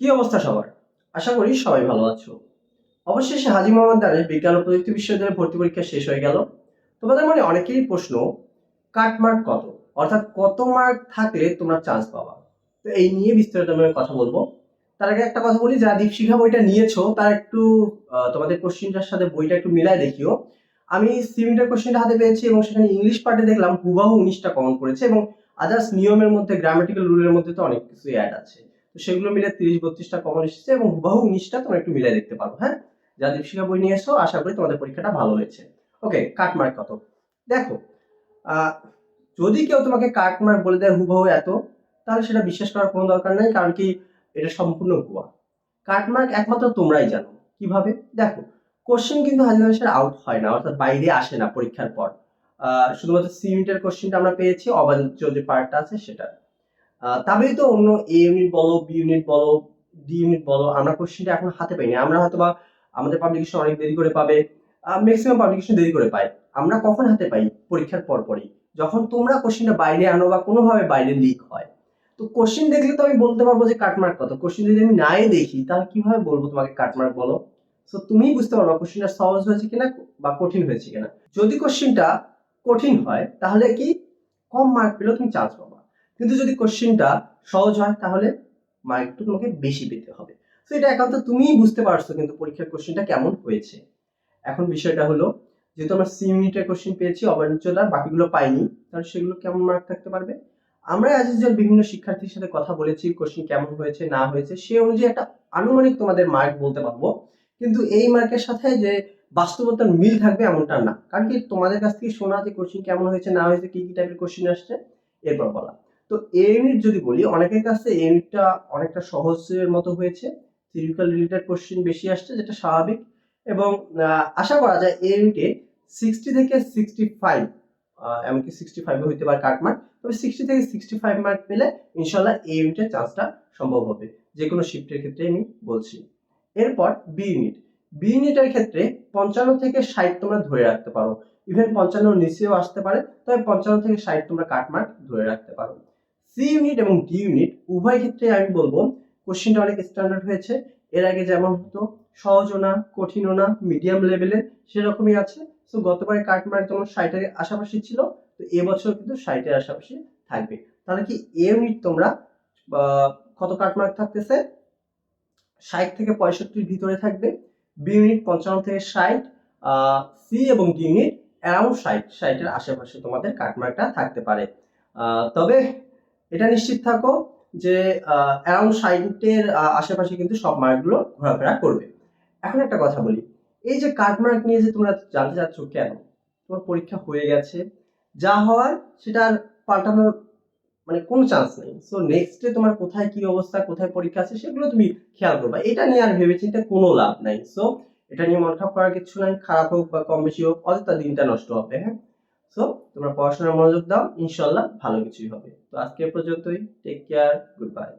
কি অবস্থা সবার? আশা করি সবাই ভালো আছো। অবশেষে হাজি মোহাম্মদ দানের বিজ্ঞান ও প্রযুক্তি বিশ্ববিদ্যালয়ের ভর্তি পরীক্ষা শেষ হয়ে গেল। তোমাদের মনে অনেকেরই প্রশ্ন, কাট মার্ক কত? অর্থাৎ কত মার্ক থাকলে তোমরা চান্স পাবা? তো এই নিয়ে বিস্তারিত আমি কথা বলব। তার আগে একটা কথা বলি, যারা দীপশিখা বইটা নিয়েছো, তারা একটু তোমাদের কোশ্চিনটার সাথে বইটা একটু মিলায় দেখিও। আমি সিমিটার কোশ্চেনটা হাতে পেয়েছি এবং সেখানে ইংলিশ পার্টে দেখলাম, হুবাহু উনিশটা কমন করেছে এবং আদার্স নিয়মের মধ্যে গ্রামাটিক্যাল রুলের মধ্যে তো অনেক কিছু অ্যাড আছে। তো সেগুলো মিলে তিরিশ, বত্রিশটা কমন এসেছে এবং হুবাহু উনিশটা তোমরা একটু মিলাই দেখতে পারো হ্যাঁ? যা দীপশিখা বই নিয়ে এসো, আশা করি তোমাদের পরীক্ষাটা ভালো হয়েছে। ওকে কাট মার্ক কত? দেখো যদি কেউ তোমাকে কাট মার্ক বলে দেয় হুবাহু এত, তাহলে সেটা বিশ্বাস করার কোনো দরকার নেই, কারণ কি এটা সম্পূর্ণ ভুয়া। কাট মার্ক একমাত্র তোমরাই জানো। কীভাবে? দেখো কোশ্চেন কিন্তু হাজার আউট হয় না, অর্থাৎ বাইরে আসে না পরীক্ষার পর। শুধুমাত্র সি ইউনিটের কোশ্চেনটা আমরা পেয়েছি, অবাঞ্ছিত যে পার্টটা আছে সেটা। তবেই তো অন্য এ ইউনিট বলো বি ইউনিট বলো ডি ইউনিট বলো, আমরা কোশ্চেনটা এখন হাতে পাইনি। আমরা হয়তো বা আমাদের পাবলিকেশন অনেক দেরি করে পাবে ম্যাক্সিমাম পাবলিকেশন দেরি করে পায়। আমরা কখন হাতে পাই? পরীক্ষার পর পরই। যখন তোমরা কোশ্চেনটা বাইরে আনো বা কোনোভাবে বাইরে লিক হয়। তো কোশ্চেন দেখলে তো আমি বলতে পারব যে কাটমার্ক কত। কোশ্চেন যদি আমি নাই দেখি, তাহলে কীভাবে বলব তোমাকে কাটমার্ক বলো? তো তুমিই বুঝতে পারবা কোশ্চেনটা সহজ হয়েছে কিনা বা কঠিন হয়েছে কিনা। যদি কোশ্চেনটা কঠিন হয়, তাহলে কি? কম মার্ক পেলেও তুমি চান্স পাবা। কিন্তু যদি কোশ্চেনটা সহজ হয়, তাহলে মার্ক একটু তোমাকে বেশি পেতে হবে। তো এটা একান্ত তুমিই বুঝতে পারছ কিন্তু পরীক্ষার কোশ্চেনটা কেমন হয়েছে। এখন বিষয়টা হলো, যেহেতু আমরা সি ইউনিটের কোশ্চেন পেয়েছি অবাঞ্চতার বাকিগুলো পাইনি, তাহলে সেগুলো কেমন মার্ক থাকতে পারবে? আমরা আজ যে বিভিন্ন শিক্ষার্থীর সাথে কথা বলেছি কোশ্চেন কেমন হয়েছে, না হয়েছে, সে অনুযায়ী একটা আনুমানিক তোমাদের মার্ক বলতে পারব। কিন্তু এই মার্কের সাথে যে বাস্তবতার মিল থাকবে এমনটা না। কারণ কি তোমাদের কাছ থেকে শোনা যে কোশ্চেন কেমন হয়েছে, না হয়েছে, কি কি টাইপের কোশ্চেন আসছে, এরপর বলা। তো এ ইউনিট যদি বলি, অনেকের কাছে এই ইউনিটটা অনেকটা সহজের মতো হয়েছে। থিওরিক্যাল রিলেটেড কোশ্চেন বেশি আসছে, যেটা স্বাভাবিক। এবং আশা করা যায় এই ইউনিটে সিক্সটি থেকে সিক্সটি ফাইভ এমনকি সিক্সটি ফাইভও হইতে পারে কাট মার্ক তবে সিক্সটি থেকে সিক্সটি ফাইভ মার্ক পেলে ইনশাল্লাহ এই ইউনিটের চান্সটা সম্ভব হবে। যে কোনো শিফটের ক্ষেত্রে আমি বলছি। এরপর বি ইউনিট বি ইউনিটের ক্ষেত্রে পঞ্চান্ন থেকে ষাট তোমরা ধরে রাখতে পারো। ইভেন পঞ্চান্ন নিচেও আসতে পারে, তবে পঞ্চান্ন থেকে ষাট তোমরা কাট মার্ক ধরে রাখতে পারো। সি ইউনিট এবং ডি ইউনিট উভয় ক্ষেত্রে আমি বলব, কোশ্চিনটা অনেক স্ট্যান্ডার্ড হয়েছে। এর আগে যেমন হতো সহজও না কঠিনও না মিডিয়াম লেভেলের সেরকমই আছে। সো গতবারে কাট মার্ক যেমন ষাটের আশাপাশি ছিল, তো এবছর কিন্তু ষাটের আশাপাশি থাকবে। তাহলে কি এ ইউনিট তোমরা কত কাট মার্ক থাকতেছে? ষাট থেকে পঁয়ষট্টির ভিতরে থাকবে। বি ইউনিট পঞ্চান্ন থেকে ষাট সি এবং ডি ইউনিট অ্যারাউন্ড ষাট, ষাটের আশেপাশে তোমাদের কাটমার্কটা থাকতে পারে। তবে এটা নিশ্চিত থাকো যে অ্যারাউন্ড ষাটের আশেপাশে কিন্তু সব মার্কগুলো ঘোরাফেরা করবে। এখন একটা কথা বলি। এই যে কাটমার্ক নিয়ে যে তোমরা জানতে চাচ্ছ কেন? তোমার পরীক্ষা হয়ে গেছে, যা হওয়ার সেটা পাল্টানোর মানে কোনো চান্স নেই। সো নেক্সট ডে তোমার কোথায় কি অবস্থা, কোথায় পরীক্ষা আছে সেগুলো তুমি খেয়াল করবা। এটা নিয়ে আর ভেবে ভেবেচিন্তে কোনো লাভ নাই। সো এটা নিয়ে মন খারাপ করার কিছু নাই। খারাপ হোক বা কম বেশি হোক, অযথা দিনটা নষ্ট হবে হ্যাঁ? সো তোমরা পড়াশোনার মনোযোগ দাও ইনশাল্লাহ ভালো কিছুই হবে। তো আজকে পর্যন্তই টেক কেয়ার গুড বাই